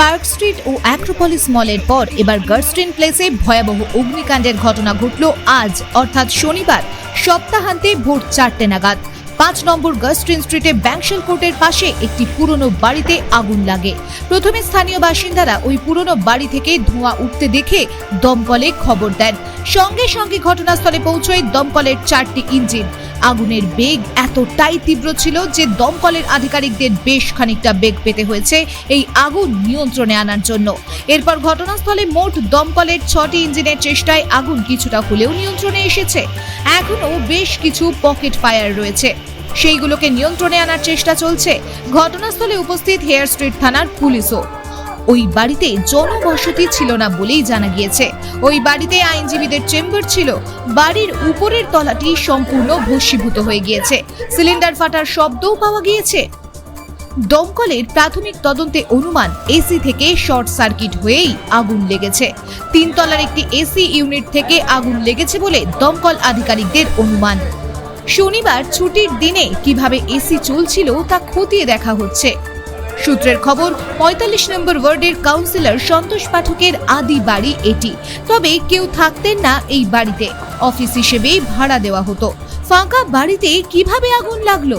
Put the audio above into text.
Park street ও Acropolis মলের পর এবার গার্স্টিন প্লেসে ভয়াবহ অগ্নিকাণ্ডের ঘটনা ঘটল আজ, অর্থাৎ শনিবার, সপ্তাহান্তে ভোর চারটে নাগাদ। পাঁচ নম্বর গার্স্টিন স্ট্রিটে ব্যাংশাল কোর্টের পাশে একটি পুরনো বাড়িতে আগুন লাগে। প্রথমে স্থানীয় বাসিন্দারা ওই পুরনো বাড়ি থেকে ধোঁয়া উঠতে দেখে দমকলে খবর দেন। সঙ্গে সঙ্গে ঘটনাস্থলে পৌঁছয় দমকলের চারটি ইঞ্জিন। আগুনের বেগ এতটাই তীব্র ছিল যে দমকলের আধিকারিকদের বেশ খানিকটা বেগ পেতে হয়েছে এই আগুন নিয়ন্ত্রণে আনার জন্য। এরপর ঘটনাস্থলে মোট দমকলের ছটি ইঞ্জিনের চেষ্টায় আগুন কিছুটা হলেও নিয়ন্ত্রণে এসেছে। এখনও বেশ কিছু পকেট ফায়ার রয়েছে। সেইগুলোকে নিয়ন্ত্রণে আনার চেষ্টা চলছে। ঘটনাস্থলে উপস্থিত হেয়ার স্ট্রিট থানার পুলিশও। ওই বাড়িতে জনবসতি ছিল না বলেই জানা গিয়েছে। ওই বাড়িতে আইনজীবীদের চেম্বার ছিল। বাড়ির উপরের তলাটি সম্পূর্ণ ভস্মীভূত হয়ে গিয়েছে। সিলিন্ডার ফাটার শব্দও পাওয়া গিয়েছে। দমকলের প্রাথমিক তদন্তে অনুমান এসি থেকে শর্ট সার্কিট হয়েই আগুন লেগেছে। তিনতলার একটি এসি ইউনিট থেকে আগুন লেগেছে বলে দমকল আধিকারিকদের অনুমান। শনিবার ছুটির দিনে কীভাবে এসি চলছিল তা খতিয়ে দেখা হচ্ছে। সূত্রের খবর, পঁয়তাল্লিশ নম্বর ওয়ার্ডের কাউন্সিলর সন্তোষ পাঠকের আদি বাড়ি এটি। তবে কেউ থাকতেন না এই বাড়িতে। অফিস হিসেবে ভাড়া দেওয়া হতো। ফাঁকা বাড়িতে কীভাবে আগুন লাগল?